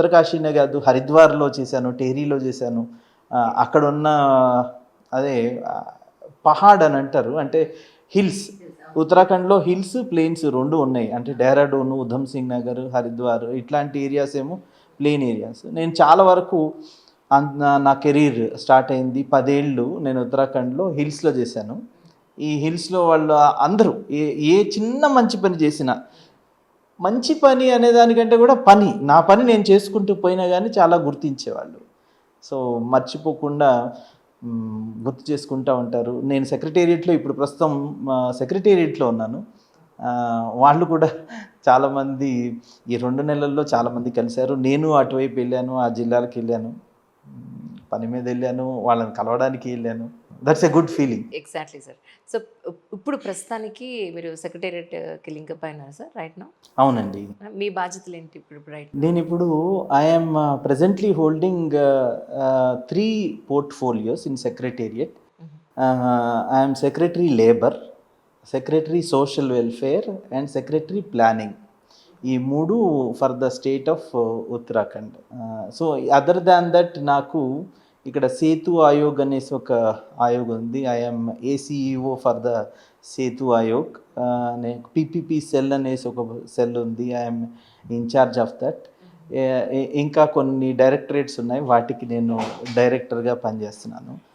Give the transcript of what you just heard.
ఉత్తరకాశీనే కాదు హరిద్వార్లో చేశాను టేరీలో చేశాను. అక్కడ ఉన్న అదే పహాడ్ అని అంటారు అంటే హిల్స్. ఉత్తరాఖండ్లో హిల్స్ ప్లేన్స్ రెండు ఉన్నాయి. అంటే డెహ్రాడూన్ ఉధమ్ సింగ్ నగర్ హరిద్వార్ ఇట్లాంటి ఏరియాస్ ఏమో ప్లేన్ ఏరియాస్ నేను చాలా వరకు నా కెరీర్ స్టార్ట్ అయింది పదేళ్ళు నేను ఉత్తరాఖండ్లో హిల్స్లో చేశాను. ఈ హిల్స్లో వాళ్ళు అందరూ ఏ ఏ చిన్న మంచి పని చేసినా మంచి పని అనే దానికంటే కూడా పని. నా పని నేను చేసుకుంటూ పోయినా కానీ చాలా గుర్తించేవాళ్ళు. సో మర్చిపోకుండా గుర్తు చేసుకుంటూ ఉంటారు. నేను సెక్రటేరియట్లో ఇప్పుడు ప్రస్తుతం సెక్రటేరియట్లో ఉన్నాను. వాళ్ళు కూడా చాలామంది ఈ రెండు నెలల్లో చాలామంది కలిశారు. నేను అటువైపు వెళ్ళాను ఆ జిల్లాలకు వెళ్ళాను. పని మీద వెళ్ళాను వాళ్ళని కలవడానికి వెళ్ళాను. That's a good feeling exactly sir so ఇప్పుడు ప్రస్తుతానికి మీరు సెక్రటేరియట్కి లింకప్ అయినారు సార్ రైట్ నా అవునండి. మీ బాధ్యతలు ఏంటి ఇప్పుడు రైట్ నేను ఇప్పుడు I'm presently holding three portfolios in secretariat I'm secretary labour secretary social welfare and secretary planning ఈ మూడు for the state of Uttarakhand so other than that నాకు ఇక్కడ సేతు ఆయోగ్ అనేసి ఒక ఆయోగ్ ఉంది. I'm ACEO for the Setu Aayog. PPP cell అనేసి ఒక cell ఉంది. ఐఎమ్ ఇన్ఛార్జ్ ఆఫ్ దట్ ఇంకా కొన్ని డైరెక్టరేట్స్ ఉన్నాయి. వాటికి నేను డైరెక్టర్గా పనిచేస్తున్నాను.